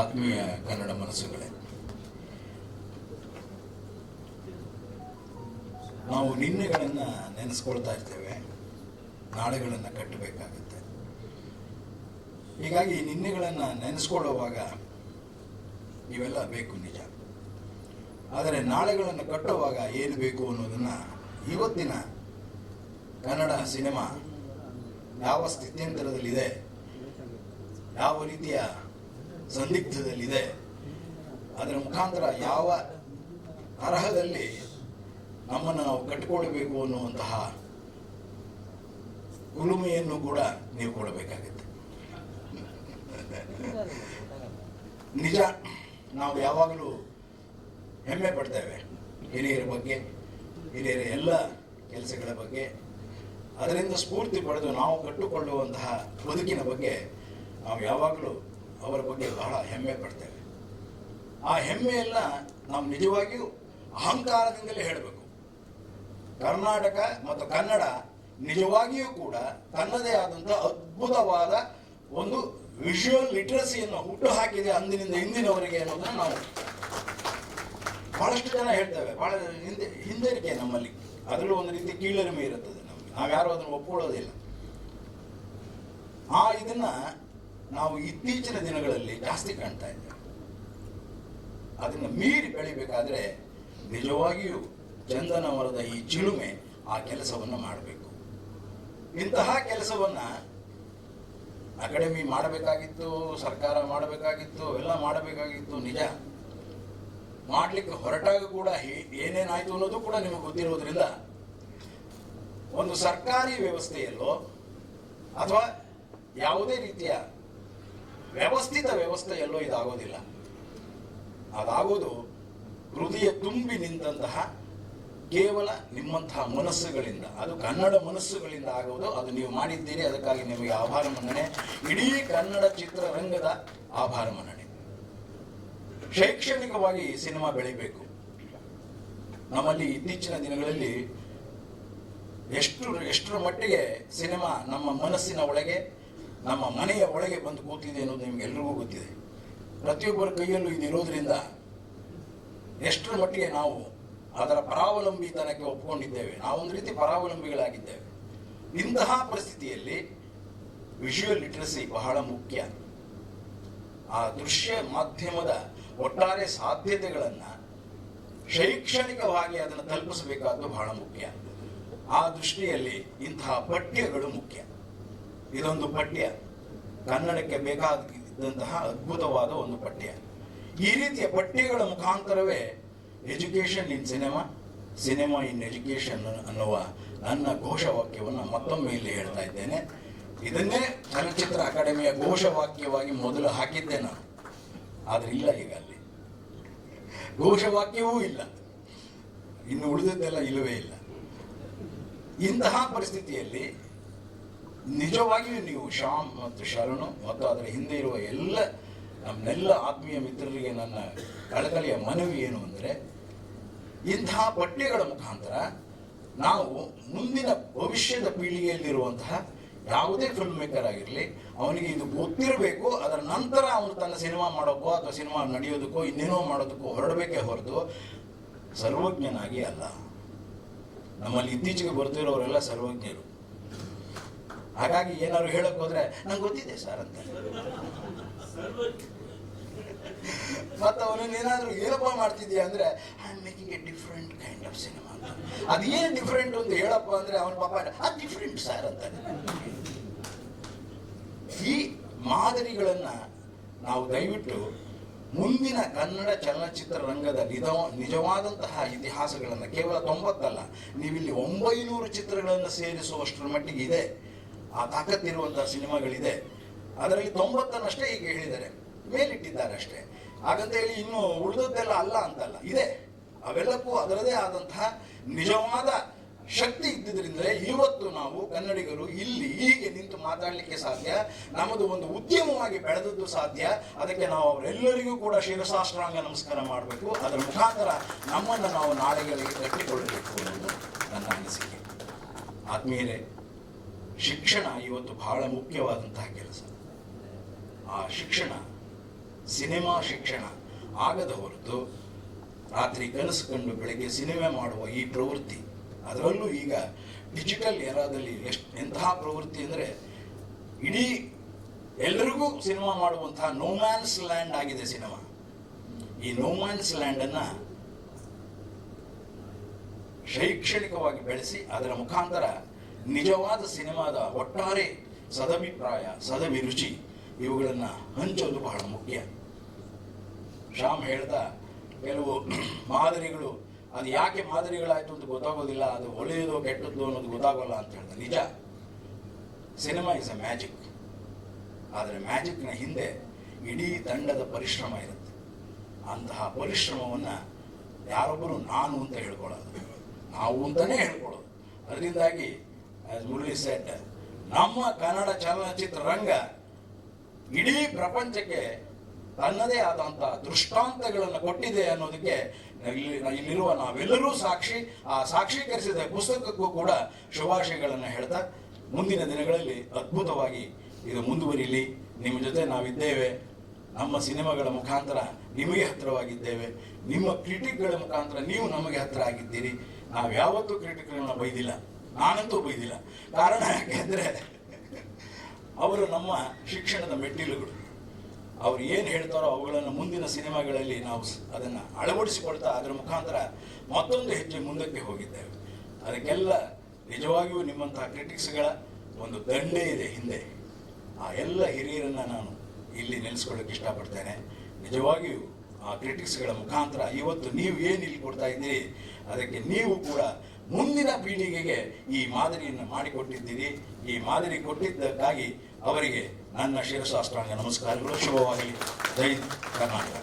ಆತ್ಮೀಯ ಕನ್ನಡ ಮನಸ್ಸುಗಳೇ. ನಾವು ನಿನ್ನೆಗಳನ್ನು ನೆನೆಸ್ಕೊಳ್ತಾ ಇರ್ತೇವೆ, ನಾಳೆಗಳನ್ನು ಕಟ್ಟಬೇಕಾಗುತ್ತೆ. ಹೀಗಾಗಿ ನಿನ್ನೆಗಳನ್ನು ನೆನೆಸ್ಕೊಳ್ಳುವಾಗ ಇವೆಲ್ಲ ಬೇಕು ನಿಜ. ಆದರೆ ನಾಳೆಗಳನ್ನು ಕಟ್ಟುವಾಗ ಏನು ಬೇಕು ಅನ್ನೋದನ್ನು ಇವತ್ತಿನ ಕನ್ನಡ ಸಿನಿಮಾ ಯಾವ ಸ್ಥಿತ್ಯಂತರದಲ್ಲಿದೆ, ಯಾವ ರೀತಿಯ ಸಂದಿಗ್ಧದಲ್ಲಿದೆ ಅದರ ಮುಖಾಂತರ ಯಾವ ತರಹದಲ್ಲಿ ನಮ್ಮನ್ನು ನಾವು ಕಟ್ಟಿಕೊಳ್ಬೇಕು ಅನ್ನುವಂತಹ ಉಳುಮೆಯನ್ನು ಕೂಡ ನೀವು ಕೊಡಬೇಕಾಗುತ್ತೆ. ನಿಜ, ನಾವು ಯಾವಾಗಲೂ ಹೆಮ್ಮೆ ಪಡ್ತೇವೆ ಹಿರಿಯರ ಬಗ್ಗೆ, ಹಿರಿಯರ ಎಲ್ಲ ಕೆಲಸಗಳ ಬಗ್ಗೆ. ಅದರಿಂದ ಸ್ಫೂರ್ತಿ ಪಡೆದು ನಾವು ಕಟ್ಟುಕೊಳ್ಳುವಂತಹ ಬದುಕಿನ ಬಗ್ಗೆ ನಾವು ಯಾವಾಗಲೂ ಅವರ ಬಗ್ಗೆ ಬಹಳ ಹೆಮ್ಮೆ ಪಡ್ತೇವೆ ಆ ಹೆಮ್ಮೆಯೆಲ್ಲ ನಾವು ನಿಜವಾಗಿಯೂ ಅಹಂಕಾರದಿಂದಲೇ ಹೇಳಬೇಕು. ಕರ್ನಾಟಕ ಮತ್ತು ಕನ್ನಡ ನಿಜವಾಗಿಯೂ ಕೂಡ ತನ್ನದೇ ಆದಂಥ ಅದ್ಭುತವಾದ ಒಂದು ವಿಷುವಲ್ ಲಿಟ್ರಸಿಯನ್ನು ಹುಟ್ಟು ಹಾಕಿದೆ ಅಂದಿನಿಂದ ಇಂದಿನವರೆಗೆ ಅನ್ನೋದನ್ನ ನಾವು ಬಹಳಷ್ಟು ಜನ ಹೇಳ್ತೇವೆ. ಬಹಳ ಹಿಂದೆ ಹಿಂದರಿಕೆ ನಮ್ಮಲ್ಲಿ. ಅದರಲ್ಲೂ ಒಂದು ರೀತಿ ಕೀಳರಿಮೆ ಇರುತ್ತದೆ ನಮಗೆ. ನಾವ್ಯಾರು ಅದನ್ನು ಒಪ್ಪಿಕೊಳ್ಳೋದಿಲ್ಲ ಆ ಇದನ್ನ ನಾವು ಇತ್ತೀಚಿನ ದಿನಗಳಲ್ಲಿ ಜಾಸ್ತಿ ಕಾಣ್ತಾ ಇದ್ದೇವೆ. ಅದನ್ನು ಮೀರಿ ಬೆಳಿಬೇಕಾದ್ರೆ ನಿಜವಾಗಿಯೂ ಚಂದನ ಮರದ ಈ ಚಿಲುಮೆ ಆ ಕೆಲಸವನ್ನು ಮಾಡಬೇಕು. ಇಂತಹ ಕೆಲಸವನ್ನ ಅಕಾಡೆಮಿ ಮಾಡಬೇಕಾಗಿತ್ತು, ಸರ್ಕಾರ ಮಾಡಬೇಕಾಗಿತ್ತು ಎಲ್ಲ ಮಾಡಬೇಕಾಗಿತ್ತು, ನಿಜ. ಮಾಡ್ಲಿಕ್ಕೆ ಹೊರಟಾಗ ಕೂಡ ಏನೇನಾಯ್ತು ಅನ್ನೋದು ಕೂಡ ನಿಮಗೆ ಗೊತ್ತಿರೋದ್ರಿಂದ ಒಂದು ಸರ್ಕಾರಿ ವ್ಯವಸ್ಥೆಯಲ್ಲೋ ಅಥವಾ ಯಾವುದೇ ರೀತಿಯ ವ್ಯವಸ್ಥಿತ ವ್ಯವಸ್ಥೆ ಎಲ್ಲೋ ಇದಾಗೋದಿಲ್ಲ. ಅದಾಗೋದು ಹೃದಯ ತುಂಬಿ ನಿಂತಹ ಕೇವಲ ನಿಮ್ಮಂತಹ ಮನಸ್ಸುಗಳಿಂದ. ಅದು ಕನ್ನಡ ಮನಸ್ಸುಗಳಿಂದ ಆಗುವುದು ಅದು ನೀವು ಮಾಡಿದ್ದೀರಿ, ಅದಕ್ಕಾಗಿ ನಿಮಗೆ ಆಭಾರ ಮನ್ನಣೆ. ಇಡೀ ಕನ್ನಡ ಚಿತ್ರರಂಗದ ಆಭಾರ ಮನ್ನಣೆ. ಶೈಕ್ಷಣಿಕವಾಗಿ ಸಿನಿಮಾ ಬೆಳಿಬೇಕು. ನಮ್ಮಲ್ಲಿ ಇತ್ತೀಚಿನ ದಿನಗಳಲ್ಲಿ ಎಷ್ಟು, ಎಷ್ಟರ ಮಟ್ಟಿಗೆ ಸಿನಿಮಾ ನಮ್ಮ ಮನಸ್ಸಿನ ಒಳಗೆ ನಮ್ಮ ಮನೆಯ ಒಳಗೆ ಬಂದು ಕೂತಿದೆ ಅನ್ನೋದು ನಿಮಗೆಲ್ರಿಗೂ ಗೊತ್ತಿದೆ. ಪ್ರತಿಯೊಬ್ಬರ ಕೈಯಲ್ಲೂ ಇದಿರೋದ್ರಿಂದ ಎಷ್ಟರ ಮಟ್ಟಿಗೆ ನಾವು ಅದರ ಪರಾವಲಂಬಿತನಕ್ಕೆ ಒಪ್ಕೊಂಡಿದ್ದೇವೆ. ನಾವೊಂದು ರೀತಿ ಪರಾವಲಂಬಿಗಳಾಗಿದ್ದೇವೆ. ಇಂತಹ ಪರಿಸ್ಥಿತಿಯಲ್ಲಿ ವಿಷುವಲ್ ಲಿಟ್ರಸಿ ಬಹಳ ಮುಖ್ಯ. ಆ ದೃಶ್ಯ ಮಾಧ್ಯಮದ ಒಟ್ಟಾರೆ ಸಾಧ್ಯತೆಗಳನ್ನು ಶೈಕ್ಷಣಿಕವಾಗಿ ಅದನ್ನು ತಲುಪಿಸಬೇಕಾದ್ದು ಬಹಳ ಮುಖ್ಯ. ಆ ದೃಷ್ಟಿಯಲ್ಲಿ ಇಂತಹ ಪಠ್ಯಗಳು ಮುಖ್ಯ. ಇದೊಂದು ಪಠ್ಯ. ಕನ್ನಡಕ್ಕೆ ಬೇಕಾದಂತಹ ಅದ್ಭುತವಾದ ಒಂದು ಪಠ್ಯ. ಈ ರೀತಿಯ ಪಠ್ಯಗಳ ಮುಖಾಂತರವೇ education in cinema cinema in education ಅನ್ನುವ ನನ್ನ ಘೋಷವಾಕ್ಯವನ್ನು ಮತ್ತೊಮ್ಮೆ ಇಲ್ಲಿ ಹೇಳ್ತಾ ಇದ್ದೇನೆ. ಇದನ್ನೇ ಚಲನಚಿತ್ರ ಅಕಾಡೆಮಿಯ ಘೋಷವಾಕ್ಯವಾಗಿ ಮೊದಲು ಹಾಕಿದ್ದೆ ನಾನು. ಆದರೆ ಇಲ್ಲ ಈಗ ಅಲ್ಲಿ. ಘೋಷವಾಕ್ಯವೂ ಇಲ್ಲ. ಇನ್ನು ಉಳಿದದ್ದೆಲ್ಲ ಇಲ್ಲವೇ ಇಲ್ಲ. ಇಂತಹ ಪರಿಸ್ಥಿತಿಯಲ್ಲಿ ನಿಜವಾಗಿಯೂ ನೀವು ಶ್ಯಾಮ್ ಮತ್ತು ಶರಣು ಮತ್ತು ಅದರ ಹಿಂದೆ ಇರುವ ಎಲ್ಲ ನಮ್ಮೆಲ್ಲ ಆತ್ಮೀಯ ಮಿತ್ರರಿಗೆ ನನ್ನ ಕಳಕಳಿಯ ಮನವಿ ಏನು ಅಂದರೆ ಇಂತಹ ಪಠ್ಯಗಳ ಮುಖಾಂತರ ನಾವು ಮುಂದಿನ ಭವಿಷ್ಯದ ಪೀಳಿಗೆಯಲ್ಲಿರುವಂತಹ ಯಾವುದೇ ಫಿಲ್ಮ್ ಮೇಕರ್ ಆಗಿರಲಿ, ಅವನಿಗೆ ಇದು ಗೊತ್ತಿರಬೇಕು, ಅದರ ನಂತರ ಅವನು ತನ್ನ ಸಿನಿಮಾ ಮಾಡೋಕ್ಕೋ ಅಥವಾ ಸಿನಿಮಾ ನಡೆಯೋದಕ್ಕೋ ಇನ್ನೇನೋ ಮಾಡೋದಕ್ಕೋ ಹೊರಡಬೇಕೇ ಹೊರತು ಸರ್ವಜ್ಞನಾಗಿ ಅಲ್ಲ. ನಮ್ಮಲ್ಲಿ ಇತ್ತೀಚೆಗೆ ಬರ್ತಿರೋರೆಲ್ಲ ಸರ್ವಜ್ಞರು. ಹಾಗಾಗಿ ಏನಾದ್ರು ಹೇಳಕ್ ಹೋದ್ರೆ ನಂಗೆ ಗೊತ್ತಿದೆ ಸರ್ ಅಂತ. ಮತ್ತೆ ಅವನನ್ನ ಏನಾದ್ರು ಏನಪ್ಪ ಮಾಡ್ತಿದ್ಯಾ ಅಂದ್ರೆ I am different kind of cinema ಅಂತ ಅದೇನು ಡಿಫ್ರೆಂಟ್ ಅಂತ ಹೇಳಪ್ಪ ಅಂದ್ರೆ ಅವನ ಪಾಪ, ಅದು ಡಿಫ್ರೆಂಟ್ ಸರ್ ಅಂತ. ಈ ಮಾದರಿಗಳನ್ನ ನಾವು ದಯವಿಟ್ಟು ಮುಂದಿನ ಕನ್ನಡ ಚಲನಚಿತ್ರ ರಂಗದ ನಿಜವ, ನಿಜವಾದಂತಹ ಇತಿಹಾಸಗಳನ್ನು ಕೇವಲ ತೊಂಬತ್ತಲ್ಲ, ನೀವಿಲ್ಲಿ ಒಂಬೈನೂರು ಚಿತ್ರಗಳನ್ನು ಸೇರಿಸುವಷ್ಟರ ಮಟ್ಟಿಗೆ ಇದೆ. ಆ ತಾಕತ್ತಿರುವಂತಹ ಸಿನಿಮಾಗಳಿದೆ. ಅದರಲ್ಲಿ ತೊಂಬತ್ತನ್ನಷ್ಟೇ ಈಗ ಹೇಳಿದ್ದಾರೆ. ಮೇಲಿಟ್ಟಿದ್ದಾರೆ ಅಷ್ಟೇ. ಹಾಗಂತ ಹೇಳಿ ಇನ್ನು ಉಳಿದದ್ದೆಲ್ಲ ಅಲ್ಲ ಅಂತಲ್ಲ. ಇದೆ. ಅವೆಲ್ಲಕ್ಕೂ ಅದರದೇ ಆದಂತಹ ನಿಜವಾದ ಶಕ್ತಿ ಇದ್ದಿದ್ರಿಂದಲೇ ಇವತ್ತು ನಾವು ಕನ್ನಡಿಗರು ಇಲ್ಲಿ ಹೀಗೆ ನಿಂತು ಮಾತಾಡಲಿಕ್ಕೆ ಸಾಧ್ಯ. ನಮ್ಮದು ಒಂದು ಉದ್ಯಮವಾಗಿ ಬೆಳೆದದ್ದು ಸಾಧ್ಯ. ಅದಕ್ಕೆ ನಾವು ಅವರೆಲ್ಲರಿಗೂ ಕೂಡ ಶಿರಸಾಸ್ತ್ರಾಂಗ ನಮಸ್ಕಾರ ಮಾಡಬೇಕು. ಅದರ ಮುಖಾಂತರ ನಮ್ಮನ್ನು ನಾವು ನಾಳೆಗಳಿಗೆ ಕಟ್ಟಿಕೊಳ್ಳಬೇಕು ಅನ್ನೋದು ನನ್ನ ಅನಿಸಿಕೆ. ಆತ್ಮೀಯರೇ ಶಿಕ್ಷಣ ಇವತ್ತು ಬಹಳ ಮುಖ್ಯವಾದಂತಹ ಕೆಲಸ. ಆ ಶಿಕ್ಷಣ, ಸಿನಿಮಾ ಶಿಕ್ಷಣ ಆಗದ ಹೊರತು ರಾತ್ರಿ ಕನಸು ಕಂಡು ಬೆಳಗ್ಗೆ ಸಿನಿಮಾ ಮಾಡುವ ಈ ಪ್ರವೃತ್ತಿ, ಅದರಲ್ಲೂ ಈಗ ಡಿಜಿಟಲ್ ಏರಾದಲ್ಲಿ ಎಷ್ಟು, ಎಂತಹ ಪ್ರವೃತ್ತಿ ಅಂದರೆ ಇಡೀ ಎಲ್ಲರಿಗೂ ಸಿನಿಮಾ ಮಾಡುವಂತಹ ನೋಮ್ಯಾನ್ಸ್ ಲ್ಯಾಂಡ್ ಆಗಿದೆ ಸಿನಿಮಾ. ಈ ನೋಮ್ಯಾನ್ಸ್ ಲ್ಯಾಂಡನ್ನು ಶೈಕ್ಷಣಿಕವಾಗಿ ಬೆಳೆಸಿ ಅದರ ಮುಖಾಂತರ ನಿಜವಾದ ಸಿನಿಮಾದ ಒಟ್ಟಾರೆ ಸದಭಿಪ್ರಾಯ, ಸದಭಿರುಚಿ ಇವುಗಳನ್ನು ಹಂಚೋದು ಬಹಳ ಮುಖ್ಯ. ಶ್ಯಾಮ್ ಹೇಳ್ದ, ಕೆಲವು ಮಾದರಿಗಳು, ಅದು ಯಾಕೆ ಮಾದರಿಗಳಾಯ್ತು ಅಂತ ಗೊತ್ತಾಗೋದಿಲ್ಲ, ಅದು ಒಳ್ಳೆಯದು ಕೆಟ್ಟದ್ದು ಅನ್ನೋದು ಗೊತ್ತಾಗೋಲ್ಲ ಅಂತ ಹೇಳ್ದ ನಿಜ. Cinema is a magic. ಆದರೆ ಮ್ಯಾಜಿಕ್ನ ಹಿಂದೆ ಇಡೀ ತಂಡದ ಪರಿಶ್ರಮ ಇರುತ್ತೆ. ಅಂತಹ ಪರಿಶ್ರಮವನ್ನು ಯಾರೊಬ್ಬರು ನಾನು ಅಂತ ಹೇಳ್ಕೊಳ್ಳೋದು. ನಾವು ಅಂತಲೇ ಹೇಳ್ಕೊಳ್ಳೋದು. ಅದರಿಂದಾಗಿ ಮುರಳಿ ಸೆಟ್ ನಮ್ಮ ಕನ್ನಡ ಚಲನಚಿತ್ರ ರಂಗ ಇಡೀ ಪ್ರಪಂಚಕ್ಕೆ ತನ್ನದೇ ಆದಂತಹ ದೃಷ್ಟಾಂತಗಳನ್ನು ಕೊಟ್ಟಿದೆ ಅನ್ನೋದಕ್ಕೆ ಇಲ್ಲಿ ಇಲ್ಲಿರುವ ನಾವೆಲ್ಲರೂ ಸಾಕ್ಷಿ, ಆ ಸಾಕ್ಷೀಕರಿಸಿದ ಪುಸ್ತಕಕ್ಕೂ ಕೂಡ ಶುಭಾಶಯಗಳನ್ನು ಹೇಳ್ತಾ ಮುಂದಿನ ದಿನಗಳಲ್ಲಿ ಅದ್ಭುತವಾಗಿ ಇದು ಮುಂದುವರಿಲಿ. ನಿಮ್ಮ ಜೊತೆ ನಾವಿದ್ದೇವೆ. ನಮ್ಮ ಸಿನಿಮಾಗಳ ಮುಖಾಂತರ ನಿಮಗೆ ಹತ್ತಿರವಾಗಿದ್ದೇವೆ. ನಿಮ್ಮ ಕ್ರಿಟಿಕ್ಗಳ ಮುಖಾಂತರ ನೀವು ನಮಗೆ ಹತ್ತಿರ ಆಗಿದ್ದೀರಿ. ನಾವು ಯಾವತ್ತೂ ಕ್ರಿಟಿಕ್ಗಳನ್ನ ಬೈದಿಲ್ಲ. ನಾನಂತೂ ಬೈದಿಲ್ಲ. ಕಾರಣ ಯಾಕೆಂದರೆ ಅವರು ನಮ್ಮ ಶಿಕ್ಷಣದ ಮೆಟ್ಟಿಲುಗಳು. ಅವ್ರು ಏನು ಹೇಳ್ತಾರೋ ಅವುಗಳನ್ನು ಮುಂದಿನ ಸಿನಿಮಾಗಳಲ್ಲಿ ನಾವು ಅದನ್ನು ಅಳವಡಿಸಿಕೊಳ್ತಾ ಅದರ ಮುಖಾಂತರ ಮತ್ತೊಂದು ಹೆಜ್ಜೆ ಮುಂದಕ್ಕೆ ಹೋಗಿದ್ದೇವೆ. ಅದಕ್ಕೆಲ್ಲ ನಿಜವಾಗಿಯೂ ನಿಮ್ಮಂತಹ ಕ್ರಿಟಿಕ್ಸ್ಗಳ ಒಂದು ದಂಡೇ ಇದೆ ಹಿಂದೆ. ಆ ಎಲ್ಲ ಹಿರಿಯರನ್ನು ನಾನು ಇಲ್ಲಿ ನೆಲೆಸ್ಕೊಳ್ಳೋಕೆ ಇಷ್ಟಪಡ್ತೇನೆ. ನಿಜವಾಗಿಯೂ ಆ ಕ್ರಿಟಿಕ್ಸ್ಗಳ ಮುಖಾಂತರ ಇವತ್ತು ನೀವು ಏನು ಇಲ್ಲಿ ಕೊಡ್ತಾ ಇದ್ದೀರಿ, ಅದಕ್ಕೆ ನೀವು ಕೂಡ ಮುಂದಿನ ಪೀಳಿಗೆಗೆ ಈ ಮಾದರಿಯನ್ನು ಮಾಡಿಕೊಟ್ಟಿದ್ದೀರಿ. ಈ ಮಾದರಿ ಕೊಟ್ಟಿದ್ದಕ್ಕಾಗಿ ಅವರಿಗೆ ನನ್ನ ಶಿರಸಾಷ್ಟಾಂಗ ನಮಸ್ಕಾರಗಳು. ಶುಭವಾಗಿ ಜೈ ಕರ್ನಾಟಕ.